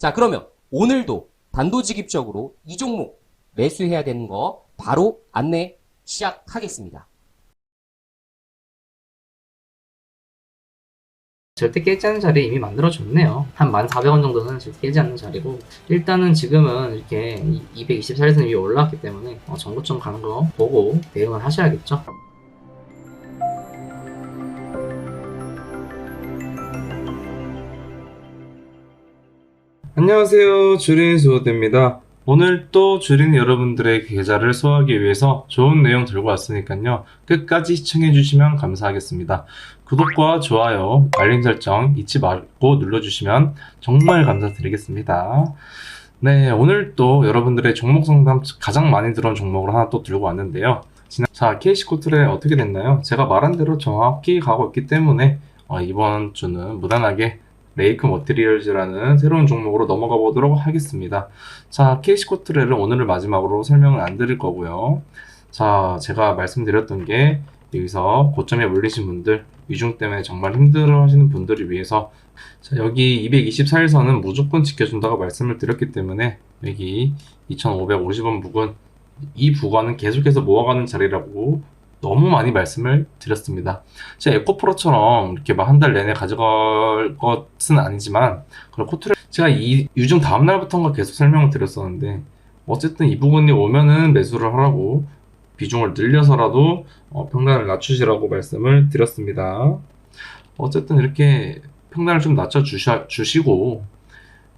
자 그러면 오늘도 단도직입적으로 이 종목 매수해야 되는 거 바로 안내 시작하겠습니다. 절대 깨지 않는 자리 이미 만들어줬네요. 한 1,400원 정도는 절대 깨지 않는 자리고 일단은 지금은 이렇게 224에서 위에 올라왔기 때문에 어, 정고점 가는 거 보고 대응을 하셔야겠죠. 안녕하세요. 주린 수호대입니다. 오늘 또 주린 여러분들의 계좌를 소화하기 위해서 좋은 내용 들고 왔으니까요. 끝까지 시청해 주시면 감사하겠습니다. 구독과 좋아요, 알림 설정 잊지 말고 눌러주시면 정말 감사드리겠습니다. 네, 오늘 또 여러분들의 종목 상담 가장 많이 들어온 종목을 하나 또 들고 왔는데요. 자, KC코트레 어떻게 됐나요? 제가 말한 대로 정확히 가고 있기 때문에 어, 이번 주는 무난하게 레이크 머티리얼즈라는 새로운 종목으로 넘어가 보도록 하겠습니다. 자, KC코트레를 오늘을 마지막으로 설명을 안 드릴 거고요. 자, 제가 말씀드렸던 게 여기서 고점에 몰리신 분들, 위중 때문에 정말 힘들어 하시는 분들을 위해서 자, 여기 224일선은 무조건 지켜준다고 말씀을 드렸기 때문에 여기 2550원 부근 이 부관은 계속해서 모아가는 자리라고 너무 많이 말씀을 드렸습니다. 제가 에코프로처럼 이렇게 막 한 달 내내 가져갈 것은 아니지만 그런 코트를 제가 이 유중 다음 날부터인가 계속 설명을 드렸었는데 어쨌든 이 부분이 오면은 매수를 하라고 비중을 늘려서라도 어, 평단을 낮추시라고 말씀을 드렸습니다. 어쨌든 이렇게 평단을 좀 낮춰 주시고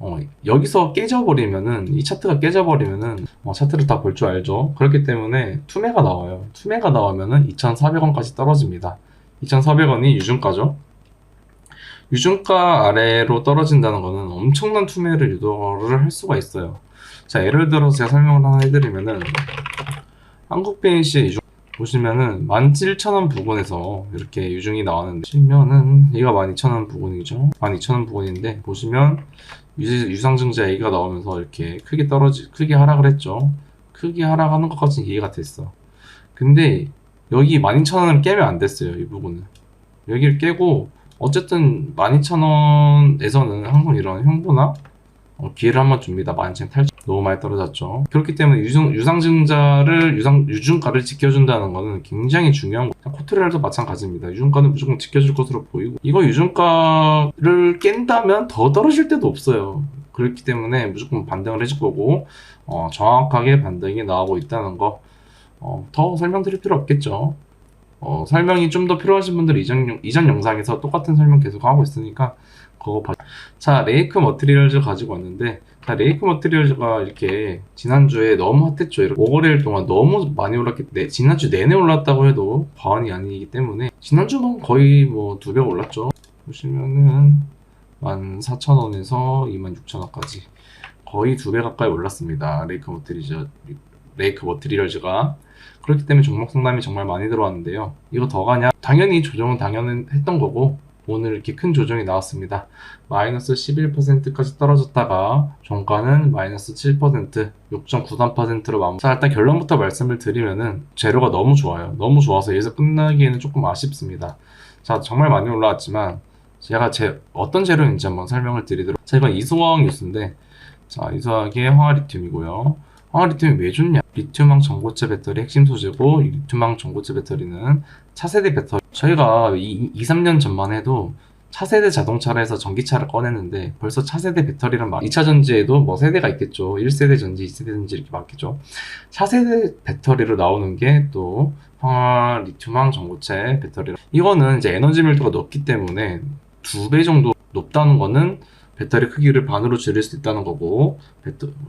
어, 여기서 깨져버리면은 이 차트가 깨져버리면은 어, 차트를 다 볼 줄 알죠. 그렇기 때문에 투매가 나와요. 투매가 나오면은 2,400원까지 떨어집니다. 2,400원이 유중가죠. 유중가 아래로 떨어진다는 거는 엄청난 투매를 유도를 할 수가 있어요. 자, 예를 들어서 제가 설명을 하나 해드리면은 한국페인시의 유중 보시면은 17,000원 부근에서 이렇게 유중이 나왔는데 보시면은 얘가 12,000원 부근이죠. 12,000원 부근인데 보시면 유- 유상증자 A가 나오면서 이렇게 크게 떨어지 크게 하락을 했죠. 크게 하락하는 것까지는 이해가 됐어. 근데 여기 12,000원을 깨면 안 됐어요. 이 부분은. 여기를 깨고 어쨌든 12,000원에서는 항상 이런 형보나 어, 기회를 한번 줍니다. 12,800 너무 많이 떨어졌죠. 그렇기 때문에 유상, 유상증자를 유상 유중가를 지켜준다는 거는 굉장히 중요한 거. 코트레일도 마찬가지입니다. 유중가는 무조건 지켜줄 것으로 보이고 이거 유중가를 깬다면 더 떨어질 때도 없어요. 그렇기 때문에 무조건 반등을 해줄 거고 어, 정확하게 반등이 나오고 있다는 거. 어, 더 설명드릴 필요 없겠죠. 어, 설명이 좀 더 필요하신 분들 이전, 영- 이전 영상에서 똑같은 설명 계속 하고 있으니까 그거 봐. 자, 레이크 머티리얼즈 가지고 왔는데 자, 레이크 머티리얼즈가 이렇게 지난주에 너무 핫했죠. 이렇게 5거래일 동안 너무 많이 올랐기 때문에 지난주 내내 올랐다고 해도 과언이 아니기 때문에 지난주는 거의 뭐 두 배 올랐죠. 보시면은 14,000원에서 26,000원까지 거의 두 배 가까이 올랐습니다. 레이크 머티리얼즈 레이크 머티리얼즈가 그렇기 때문에 종목 상담이 정말 많이 들어왔는데요. 이거 더 가냐? 당연히 조정은 당연히 했던 거고 오늘 이렇게 큰 조정이 나왔습니다. 마이너스 11%까지 떨어졌다가 종가는 마이너스 7%, 6.93%로 마무리. 자, 일단 결론부터 말씀을 드리면은 재료가 너무 좋아요. 너무 좋아서 여기서 끝나기에는 조금 아쉽습니다. 자, 정말 많이 올라왔지만 제가 제 어떤 재료인지 한번 설명을 드리도록. 자, 이건 이소화학 뉴스인데 자, 이소화학의 황화리튬이고요. 황화리튬이 왜 좋냐? 리튬황 전고체 배터리 핵심 소재고 이 리튬황 전고체 배터리는 차세대 배터리. 저희가 2, 3년 전만 해도 차세대 자동차를 해서 전기차를 꺼냈는데 벌써 차세대 배터리란 말 2차 전지에도 뭐 세대가 있겠죠 1세대 전지 2세대 전지 이렇게 많겠죠 차세대 배터리로 나오는 게 또 황화 리튬황 전고체 배터리 이거는 이제 에너지 밀도가 높기 때문에 두 배 정도 높다는 거는 배터리 크기를 반으로 줄일 수 있다는 거고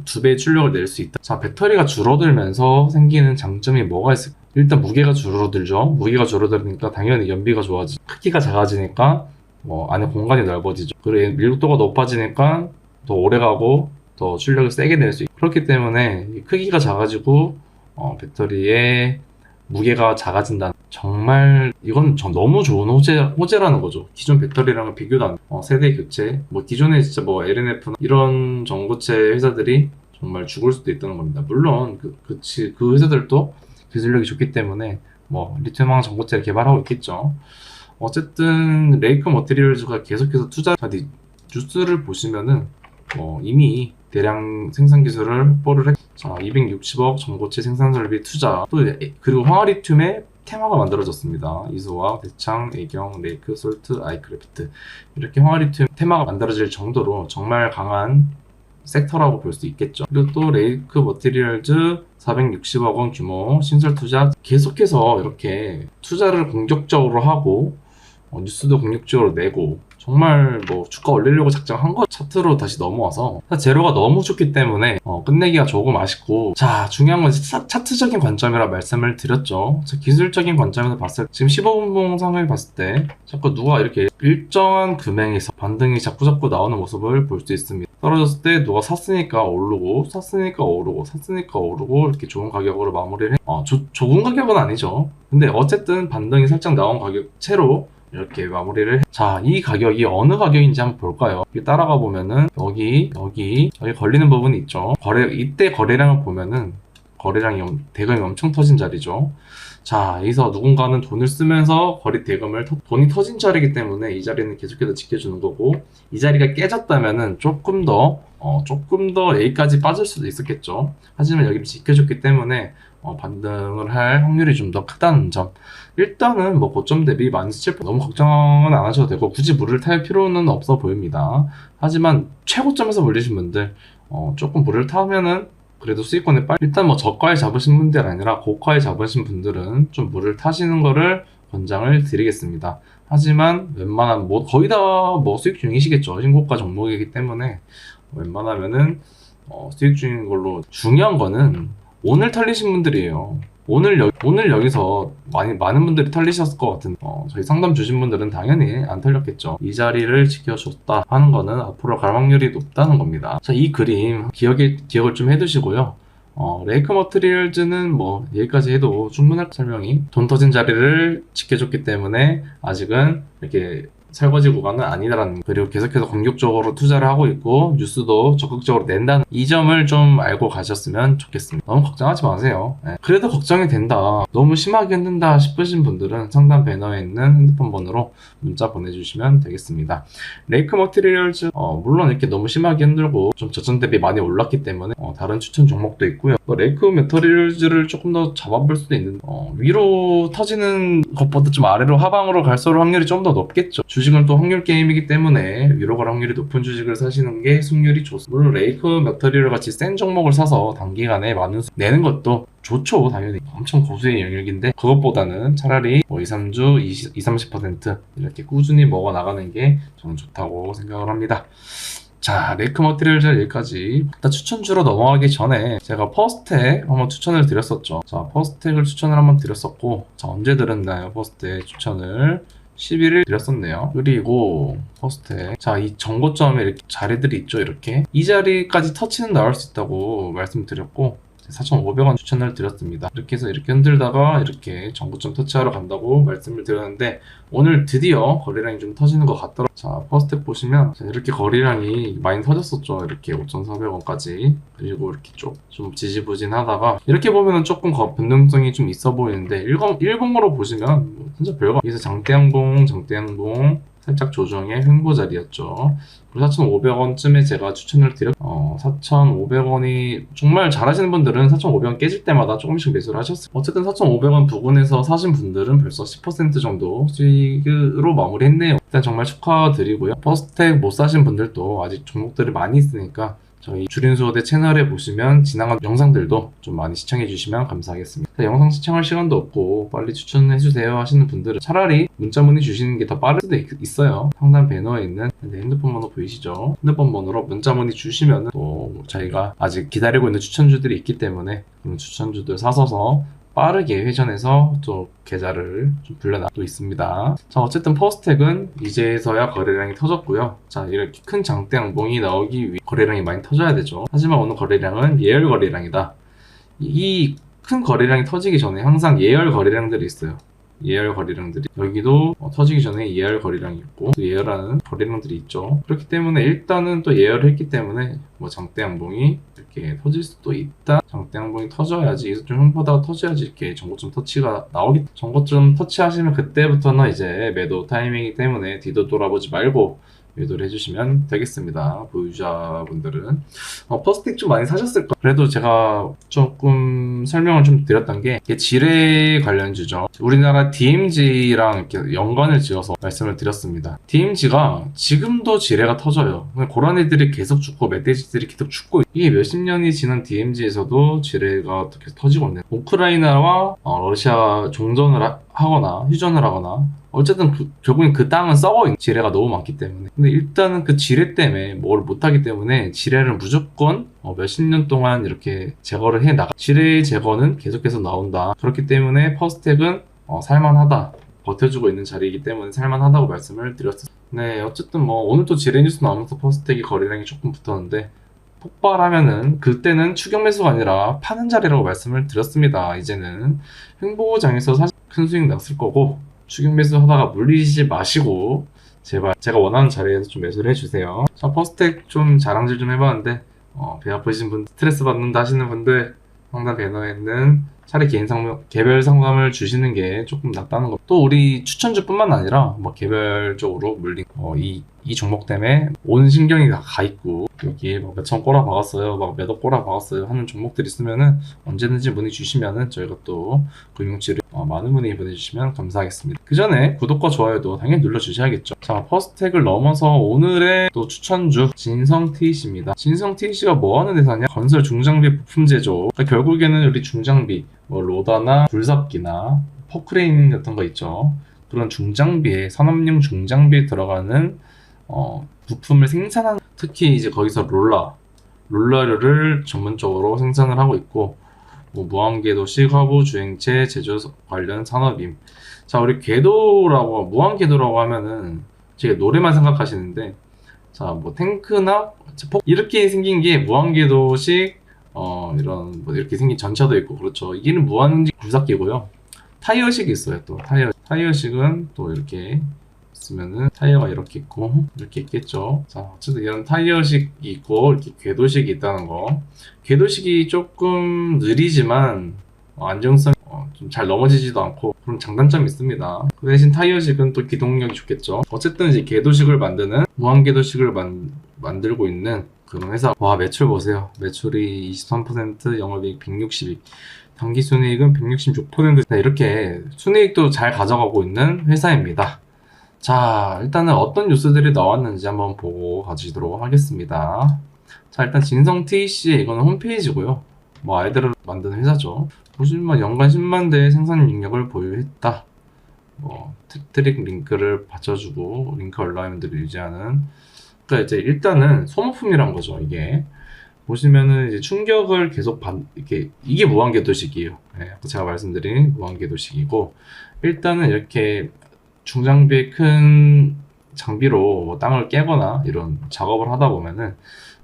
두 배의 출력을 낼 수 있다. 자 배터리가 줄어들면서 생기는 장점이 뭐가 있을까? 일단 무게가 줄어들죠. 무게가 줄어들으니까 당연히 연비가 좋아지. 크기가 작아지니까 뭐 안에 공간이 넓어지죠. 그리고 밀도가 높아지니까 더 오래 가고 더 출력을 세게 낼 수 있고 그렇기 때문에 이 크기가 작아지고 어, 배터리의 무게가 작아진다. 정말 이건 저 너무 좋은 호재, 호재라는 거죠. 기존 배터리랑은 비교도 안. 어, 세대 교체. 뭐 기존에 진짜 뭐 LNF나 이런 전고체 회사들이 정말 죽을 수도 있다는 겁니다. 물론 그, 그치, 그 회사들도 기술력이 좋기 때문에 뭐 리튬황 전고체를 개발하고 있겠죠. 어쨌든 레이크 머티리얼즈가 계속해서 투자 디- 뉴스를 보시면은 뭐 이미 대량 생산 기술을 확보를 했. 자, 260억 전고체 생산 설비 투자. 또 에- 그리고 황화리튬의 테마가 만들어졌습니다. 이소와 대창, 애경, 레이크, 솔트, 아이크래프트 이렇게 황화리튬 테마가 만들어질 정도로 정말 강한 섹터라고 볼 수 있겠죠. 그리고 또 레이크 머티리얼즈 460억 원 규모 신설 투자 계속해서 이렇게 투자를 공격적으로 하고 어, 뉴스도 공격적으로 내고 정말 뭐 주가 올리려고 작정한 거 차트로 다시 넘어와서 재료가 너무 좋기 때문에 어, 끝내기가 조금 아쉽고. 자 중요한 건 차, 차트적인 관점이라 말씀을 드렸죠. 자, 기술적인 관점에서 봤을 때 지금 15분 봉상을 봤을 때 자꾸 누가 이렇게 일정한 금액에서 반등이 자꾸 자꾸 나오는 모습을 볼 수 있습니다. 떨어졌을 때 누가 샀으니까 오르고 샀으니까 오르고 샀으니까 오르고 이렇게 좋은 가격으로 마무리를 해. 어, 조, 좋은 가격은 아니죠. 근데 어쨌든 반등이 살짝 나온 가격 채로 이렇게 마무리를 해. 자, 이 가격이 어느 가격인지 한번 볼까요? 따라가 보면은 여기, 여기, 여기 걸리는 부분이 있죠. 거래, 이때 거래량을 보면은 거래량이 엄- 대금이 엄청 터진 자리죠. 자, 여기서 누군가는 돈을 쓰면서 거래 대금을 터- 돈이 터진 자리이기 때문에 이 자리는 계속해서 지켜주는 거고 이 자리가 깨졌다면은 조금 더 어, 조금 더 A까지 빠질 수도 있었겠죠. 하지만 여기를 지켜줬기 때문에 어, 반등을 할 확률이 좀 더 크다는 점. 일단은 뭐 고점 대비 17% 너무 걱정은 안 하셔도 되고 굳이 물을 탈 필요는 없어 보입니다. 하지만 최고점에서 물리신 분들 어, 조금 물을 타면은 그래도 수익권에 빨리 일단 뭐 저가에 잡으신 분들 아니라 고가에 잡으신 분들은 좀 물을 타시는 거를 권장을 드리겠습니다. 하지만 웬만한 뭐 거의 다 뭐 수익 중이시겠죠. 신고가 종목이기 때문에 웬만하면은 어, 수익 중인 걸로 중요한 거는 오늘 털리신 분들이에요. 오늘 여, 오늘 여기서 많이 많은 분들이 털리셨을 것 같은 어, 저희 상담 주신 분들은 당연히 안 털렸겠죠. 이 자리를 지켜줬다 하는 거는 앞으로 갈 확률이 높다는 겁니다. 자, 이 그림 기억에 기억을 좀 해두시고요. 어, 레이크 머트리얼즈는 뭐 여기까지 해도 충분할 설명이 돈 터진 자리를 지켜줬기 때문에 아직은 이렇게 설거지 구간은 아니다라는 거. 그리고 계속해서 공격적으로 투자를 하고 있고 뉴스도 적극적으로 낸다는 이 점을 좀 알고 가셨으면 좋겠습니다. 너무 걱정하지 마세요. 예. 그래도 걱정이 된다. 너무 심하게 흔든다 싶으신 분들은 상단 배너에 있는 핸드폰 번호로 문자 보내주시면 되겠습니다. 레이크 머티리얼즈 어, 물론 이렇게 너무 심하게 흔들고 좀 저점 대비 많이 올랐기 때문에 어, 다른 추천 종목도 있고요. 또 레이크 머티리얼즈를 조금 더 잡아볼 수도 있는 어, 위로 터지는 것보다 좀 아래로 하방으로 갈수록 확률이 좀 더 높겠죠. 주 식은 또 확률 게임이기 때문에 위로 갈 확률이 높은 주식을 사시는 게 승률이 좋습니다. 물론 레이크 머티리얼 같이 센 종목을 사서 단기간에 많은 수 내는 것도 좋죠 당연히. 엄청 고수의 영역인데 그것보다는 차라리 뭐 2, 3주 20, 30% 이렇게 꾸준히 먹어 나가는 게 저는 좋다고 생각을 합니다. 자 레이크 머티리얼즈 여기까지. 일단 추천주로 넘어가기 전에 제가 퍼스텍 한번 추천을 드렸었죠. 자 퍼스텍을 추천을 한번 드렸었고 자 언제 드렸나요? 퍼스텍 추천을 11일 드렸었네요. 그리고 퍼스텍. 자, 이 정고점에 이렇게 자리들이 있죠, 이렇게. 이 자리까지 터치는 나올 수 있다고 말씀드렸고, 4,500원 추천을 드렸습니다. 이렇게 해서 이렇게 흔들다가 이렇게 정고점 터치하러 간다고 말씀을 드렸는데 오늘 드디어 거래량이 좀 터지는 것 같더라고요. 자, 퍼스텍 보시면 자, 이렇게 거래량이 많이 터졌었죠. 이렇게 5,400원까지. 그리고 이렇게 좀, 좀 지지부진하다가 이렇게 보면은 조금 거- 변동성이 좀 있어 보이는데 일봉, 일봉으로 보시면 뭐 진짜 별거 여기서 장대양봉, 장대양봉 살짝 조정의 횡보 자리였죠. 그리고 4,500원쯤에 제가 추천을 드렸, 어, 4,500원이 정말 잘하시는 분들은 4,500원 깨질 때마다 조금씩 매수를 하셨어요. 어쨌든 4,500원 부근에서 사신 분들은 벌써 10% 정도 수익으로 마무리했네요. 일단 정말 축하드리고요. 퍼스텍 못 사신 분들도 아직 종목들이 많이 있으니까 저희 주린수호대 채널에 보시면 지나간 영상들도 좀 많이 시청해 주시면 감사하겠습니다. 영상 시청할 시간도 없고 빨리 추천해 주세요 하시는 분들은 차라리 문자 문의 주시는 게 더 빠를 수도 있, 있어요. 상단 배너에 있는 네, 핸드폰 번호 보이시죠? 핸드폰 번호로 문자 문의 주시면 또 저희가 아직 기다리고 있는 추천주들이 있기 때문에 그런 추천주들 사서서 빠르게 회전해서 또 계좌를 좀 불려놔도 있습니다. 자, 어쨌든 퍼스텍은 이제서야 거래량이 터졌고요. 자, 이렇게 큰 장대 양봉이 나오기 위해 거래량이 많이 터져야 되죠. 하지만 오늘 거래량은 예열 거래량이다. 이 큰 거래량이 터지기 전에 항상 예열 거래량들이 있어요. 예열 거래량들이 여기도 어, 터지기 전에 예열 거래량이 있고 또 예열하는 거래량들이 있죠. 그렇기 때문에 일단은 또 예열을 했기 때문에 뭐 장대양봉이 이렇게 터질 수도 있다. 장대양봉이 터져야지 여기서 좀 횡보다가 터져야지 이렇게 정고점 터치가 나오기 정고점 터치하시면 그때부터는 이제 매도 타이밍이기 때문에 뒤도 돌아보지 말고 매도를 해주시면 되겠습니다. 보유자분들은 어, 퍼스텍 좀 많이 사셨을 거예요. 그래도 제가 조금 설명을 좀 드렸던 게 지뢰 관련주죠. 우리나라 DMZ랑 이렇게 연관을 지어서 말씀을 드렸습니다. DMZ가 지금도 지뢰가 터져요. 그런 애들이 계속 죽고 멧돼지들이 계속 죽고 있- 이게 몇십 년이 지난 DMZ에서도 지뢰가 어떻게 터지고 있네. 우크라이나와 어, 러시아 종전을 하, 하거나 휴전을 하거나 어쨌든 그- 결국엔 그 땅은 썩어 있는 지뢰가 너무 많기 때문에. 근데 일단은 그 지뢰 때문에 뭘 못하기 때문에 지뢰를 무조건 어, 몇십 년 동안 이렇게 제거를 해 나가 지뢰 제거는 계속해서 나온다. 그렇기 때문에 퍼스텍은 어, 살만하다. 버텨주고 있는 자리이기 때문에 살만하다고 말씀을 드렸습니다. 네 어쨌든 뭐 오늘 또 지뢰 뉴스 나오면서 퍼스텍이 거래량이 조금 붙었는데 폭발하면은 그때는 추격 매수가 아니라 파는 자리라고 말씀을 드렸습니다. 이제는. 횡보장에서 사실 큰 수익 났을 거고 추격 매수 하다가 물리지 마시고 제발 제가 원하는 자리에서 좀 매수를 해주세요. 자 퍼스텍 좀 자랑질 좀 해봤는데 어, 배 아프신 분 스트레스 받는다 하시는 분들 상담 배너에 는 차라리 개인 상담, 개별 상담을 주시는 게 조금 낫다는 거. 또 우리 추천주뿐만 아니라 뭐 개별적으로 물린 어, 이, 이 종목 때문에 온 신경이 다 가 있고 여기 막 몇천 꼬라 박았어요, 막 몇억 꼬라 박았어요 하는 종목들 있으면은 언제든지 문의 주시면은 저희가 또 금융치료 어, 많은 문의 보내주시면 감사하겠습니다. 그 전에 구독과 좋아요도 당연히 눌러주셔야겠죠. 자, 퍼스텍을 넘어서 오늘의 또 추천주 진성 TC입니다. 진성 TC가 뭐 하는 회사냐? 건설 중장비 부품 제조. 그러니까 결국에는 우리 중장비, 뭐 로다나 굴삽기나 포크레인 같은 거 있죠. 그런 중장비에 산업용 중장비에 들어가는 어, 부품을 생산하는 특히 이제 거기서 롤러 롤러를 전문적으로 생산을 하고 있고 뭐 무한 궤도식 화부 주행체 제조 관련 산업임. 자, 우리 궤도라고 무한 궤도라고 하면은 제가 노래만 생각하시는데 자, 뭐 탱크나 폭- 이렇게 생긴 게 무한 궤도식 어 이런 뭐 이렇게 생긴 전차도 있고 그렇죠. 이게는 무한 굴삭기고요. 타이어식이 있어요. 또 타이어 타이어식은 또 이렇게 있으면은 타이어가 이렇게 있고 이렇게 있겠죠. 자, 어쨌든 이런 타이어식이 있고 이렇게 궤도식이 있다는 거. 궤도식이 조금 느리지만 어, 안정성 좀잘 넘어지지도 않고 그런 장단점이 있습니다. 그 대신 타이어식은 또 기동력이 좋겠죠. 어쨌든 이제 궤도식을 만드는 무한 궤도식을 만, 만들고 있는 그런 회사. 와 매출 보세요. 매출이 23%, 영업이익 162. 당기 순이익은 166%. 네, 이렇게 순이익도 잘 가져가고 있는 회사입니다. 자, 일단은 어떤 뉴스들이 나왔는지 한번 보고 가지도록 하겠습니다. 자, 일단 진성 TC 이거는 홈페이지고요. 뭐 아이들을 만드는 회사죠. 보시면 연간 10만 대의 생산 능력을 보유했다. 뭐 트릭 링크를 받쳐주고 링크 얼라이먼트를 유지하는. 그러니까 이제 일단은 소모품이란 거죠. 이게 보시면은 이제 충격을 계속 받 이렇게 이게 무한궤도식이에요. 예, 아까 제가 말씀드린 무한궤도식이고 일단은 이렇게 중장비의 큰 장비로 뭐 땅을 깨거나 이런 작업을 하다 보면은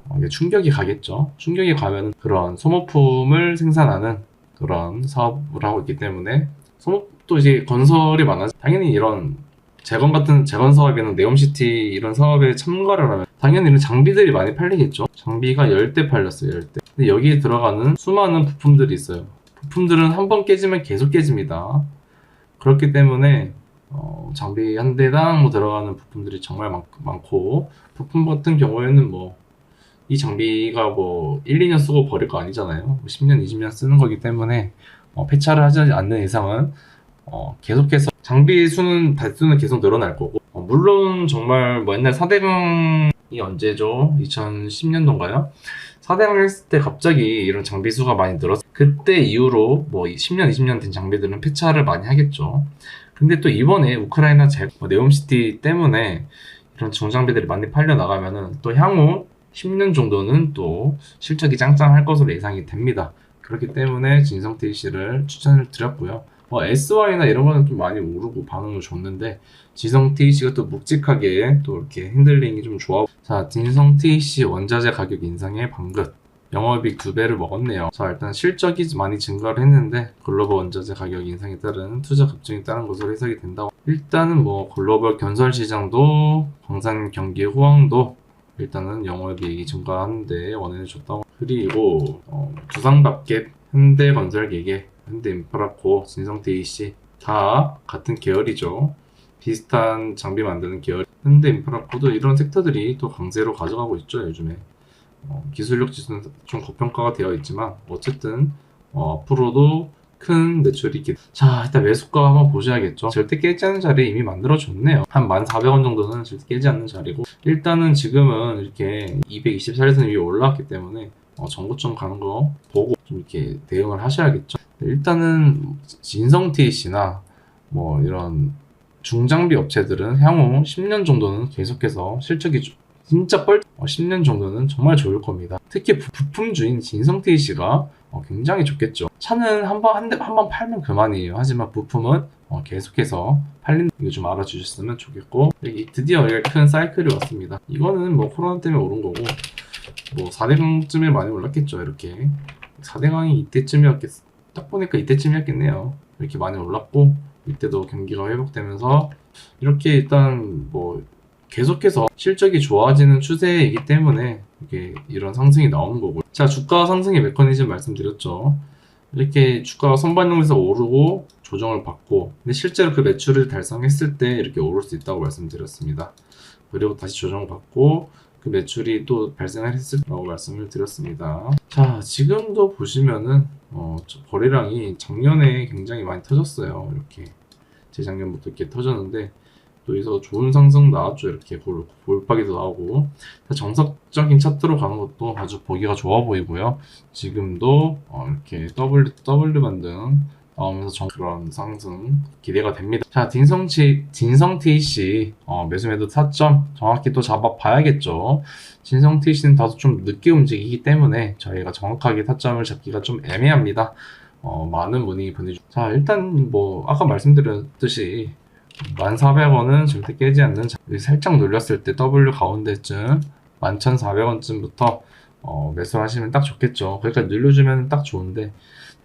어, 충격이 가겠죠. 충격이 가면 그런 소모품을 생산하는 그런 사업을 하고 있기 때문에 소모도 이제 건설이 많아. 당연히 이런 재건 같은 재건 사업이나 네옴시티 이런 사업에 참가를 하면 당연히 이런 장비들이 많이 팔리겠죠. 장비가 10대 팔렸어요, 10대. 근데 여기에 들어가는 수많은 부품들이 있어요. 부품들은 한 번 깨지면 계속 깨집니다. 그렇기 때문에 어, 장비 한 대당 뭐 들어가는 부품들이 정말 많, 많고 부품 같은 경우에는 뭐 이 장비가 뭐 1, 2년 쓰고 버릴 거 아니잖아요. 뭐 10년, 20년 쓰는 거기 때문에 어, 폐차를 하지 않는 이상은 어, 계속해서 장비 수는 달수는 계속 늘어날 거고 어, 물론 정말 뭐 옛날 4대강이 언제죠? 2010년도인가요? 4대강 했을 때 갑자기 이런 장비 수가 많이 늘었어 그때 이후로 뭐 10년, 20년 된 장비들은 폐차를 많이 하겠죠. 근데 또 이번에 우크라이나 재, 뭐 네옴시티 때문에 이런 중장비들이 많이 팔려 나가면은 또 향후 10년 정도는 또 실적이 짱짱할 것으로 예상이 됩니다. 그렇기 때문에 진성태 씨를 추천을 드렸고요. 뭐 SY나 이런 거는 좀 많이 오르고 반응을 줬는데 진성태 씨가 또 묵직하게 또 이렇게 핸들링이 좀 좋아. 자, 진성태 씨 원자재 가격 인상의 방긋. 영업이익 두 배를 먹었네요. 자, 일단 실적이 많이 증가를 했는데 글로벌 원자재 가격 인상에 따른 투자 급증에 따른 것으로 해석이 된다고. 일단은 뭐 글로벌 건설 시장도 광산 경기 호황도 일단은 영업이익이 증가하는데 원인을 줬다고. 그리고 어, 두상밥개, 현대건설기계, 현대인프라코, 진성TEC 다 같은 계열이죠. 비슷한 장비 만드는 계열. 현대인프라코도 이런 섹터들이 또 강세로 가져가고 있죠 요즘에. 어, 기술력 지수는 좀 고평가가 되어 있지만 어쨌든 어, 앞으로도 큰 매출이 기... 자 일단 매수가 한번 보셔야겠죠. 절대 깨지 않는 자리 이미 만들어줬네요. 한 14,000원 정도는 절대 깨지 않는 자리고. 일단은 지금은 이렇게 224일선 위에 올라왔기 때문에 어, 정고점 가는 거 보고 좀 이렇게 대응을 하셔야겠죠. 일단은 진성 TC나 뭐 이런 중장비 업체들은 향후 10년 정도는 계속해서 실적이 좀- 진짜 뻘 10년 정도는 정말 좋을 겁니다. 특히 부- 부품주인 진성태 씨가 어, 굉장히 좋겠죠. 차는 한번 한, 대- 한 번 팔면 그만이에요. 하지만 부품은 어, 계속해서 팔린 이거 좀 알아주셨으면 좋겠고 여기 드디어 큰 사이클이 왔습니다. 이거는 뭐 코로나 때문에 오른 거고 뭐 4대강쯤에 많이 올랐겠죠. 이렇게 4대강이 이때쯤이었겠 딱 보니까 이때쯤이었겠네요. 이렇게 많이 올랐고 이때도 경기가 회복되면서 이렇게 일단 뭐 계속해서 실적이 좋아지는 추세이기 때문에 이게 이런 상승이 나오는 거고 자 주가 상승의 메커니즘 말씀드렸죠 이렇게 주가가 선반영돼서 오르고 조정을 받고 근데 실제로 그 매출을 달성했을 때 이렇게 오를 수 있다고 말씀드렸습니다. 그리고 다시 조정을 받고 그 매출이 또 발생을 했을 거라고 말씀을 드렸습니다. 자, 지금도 보시면은 어, 저 거래량이 작년에 굉장히 많이 터졌어요. 이렇게 재작년부터 이렇게 터졌는데 또 여기서 좋은 상승 나왔죠. 이렇게 골, 골박이도 나오고 정석적인 차트로 가는 것도 아주 보기가 좋아 보이고요. 지금도 어, 이렇게 W W 반등 나오면서 정 그런 상승 기대가 됩니다. 자, 딘성치 진성 TC 어, 매수 매도 타점 정확히 또 잡아 봐야겠죠. 진성 TC는 다소 좀 늦게 움직이기 때문에 저희가 정확하게 타점을 잡기가 좀 애매합니다. 어, 많은 문의 보내주. 자, 일단 뭐 아까 말씀드렸듯이 1,400원은 절대 깨지 않는 자- 살짝 눌렸을 때 W 가운데쯤 11,400원쯤부터 어, 매수하시면 딱 좋겠죠. 그러니까 늘려주면 딱 좋은데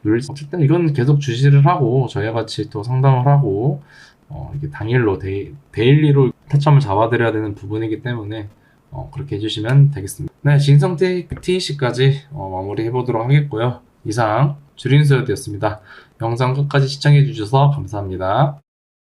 늘 어쨌든 이건 계속 주시를 하고 저희와 같이 또 상담을 하고 어, 이게 당일로 데이, 데일리로 타점을 잡아드려야 되는 부분이기 때문에 어, 그렇게 해주시면 되겠습니다. 네, 진성 TC까지 어, 마무리 해보도록 하겠고요. 이상 주린수였습니다. 영상 끝까지 시청해주셔서 감사합니다.